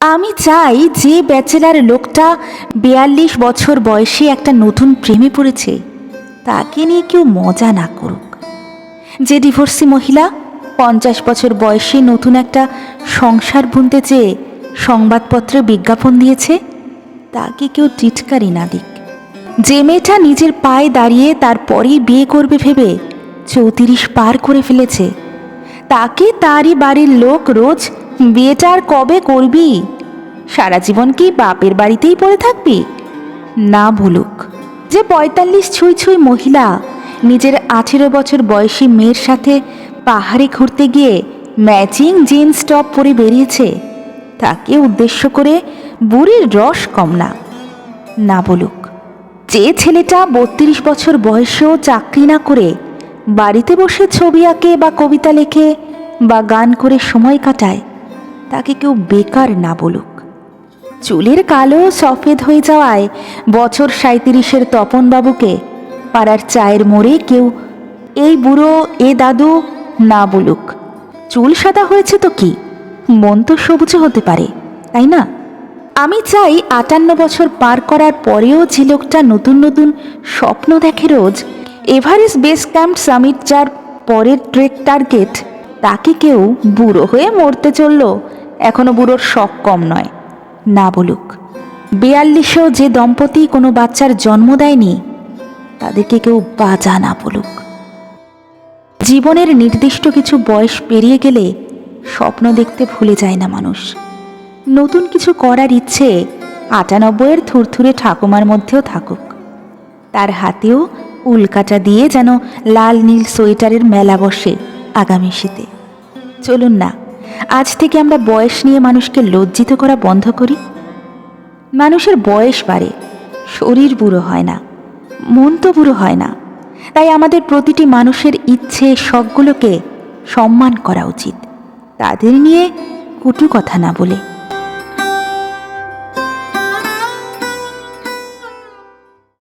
আমি চাই যে ব্যাচেলার লোকটা বিয়াল্লিশ বছর বয়সে একটা নতুন প্রেমে পড়েছে, তাকে নিয়ে কেউ মজা না করুক। যে ডিভোর্সি মহিলা পঞ্চাশ বছর বয়সে নতুন একটা সংসার বুনতে চেয়ে সংবাদপত্রে বিজ্ঞাপন দিয়েছে, তাকে কেউ টিটকারি না দিক। যে মেয়েটা নিজের পায়ে দাঁড়িয়ে তারপরেই বিয়ে করবে ভেবে চৌত্রিশ পার করে ফেলেছে, তাকে তারই বাড়ির লোক রোজ বিয়েটা আর কবে করবি? সারা জীবন কি বাপের বাড়িতেই পড়ে থাকবি? না বলুক যে পঁয়তাল্লিশ ছুঁই ছুঁই মহিলা, নিজের আঠেরো বছর বয়সী মেয়ের সাথে পাহাড়ে ঘুরতে গিয়ে ম্যাচিং জিন্স টপ পরে বেরিয়েছে, তাকে উদ্দেশ্য করে বুড়ির রস কম না। না বলুক, যে ছেলেটা বত্রিশ বছর বয়সেও চাকরি না করে বাড়িতে বসে ছবি আঁকে বা কবিতা লেখে বা গান করে সময় কাটায় তাকে কেউ বেকার না বলুক। চুলের কালো সফেদ হয়ে যাওয়ায় বছর সাঁত্রিশের তপনবাবুকে পাড়ার চায়ের মোড়ে কেউ এই বুড়ো, এ দাদু না বলুক। চুল সাদা হয়েছে তো কি? মন তো সবুজ হতে পারে, তাই না? আমি চাই আটান্ন বছর পার করার পরেও যে লোকটা নতুন নতুন স্বপ্ন দেখে রোজ এভারেস্ট বেস ক্যাম্প সামিট যার পরের ট্রেক টার্গেট, তাকে কেউ বুড়ো হয়ে মরতে চলল। এখনও বুড়োর শখ কম নয়। না বলুক, বিয়াল্লিশেও যে দম্পতি কোনো বাচ্চার জন্ম দেয়নি, তাদেরকে কেউ বাজা না বলুক। জীবনের নির্দিষ্ট কিছু বয়স পেরিয়ে গেলে স্বপ্ন দেখতে ভুলে যায় না মানুষ। নতুন কিছু করার ইচ্ছে আটানব্বইয়ের থুরথুরে ঠাকুমার মধ্যেও থাকুক। তার হাতেও উল্কাটা দিয়ে যেন লাল নীল সোয়েটারের মেলা বসে আগামী শীতে। চলুন না আজ থেকে আমরা বয়স নিয়ে মানুষকে লজ্জিত করা বন্ধ করি। মানুষের বয়স বাড়ে, শরীর বুড়ো হয় না, মন তো বুড়ো হয় না। তাই আমাদের প্রতিটি মানুষের ইচ্ছে সবগুলোকে সম্মান করা উচিত। তাদের নিয়ে কটু কথা না বলে।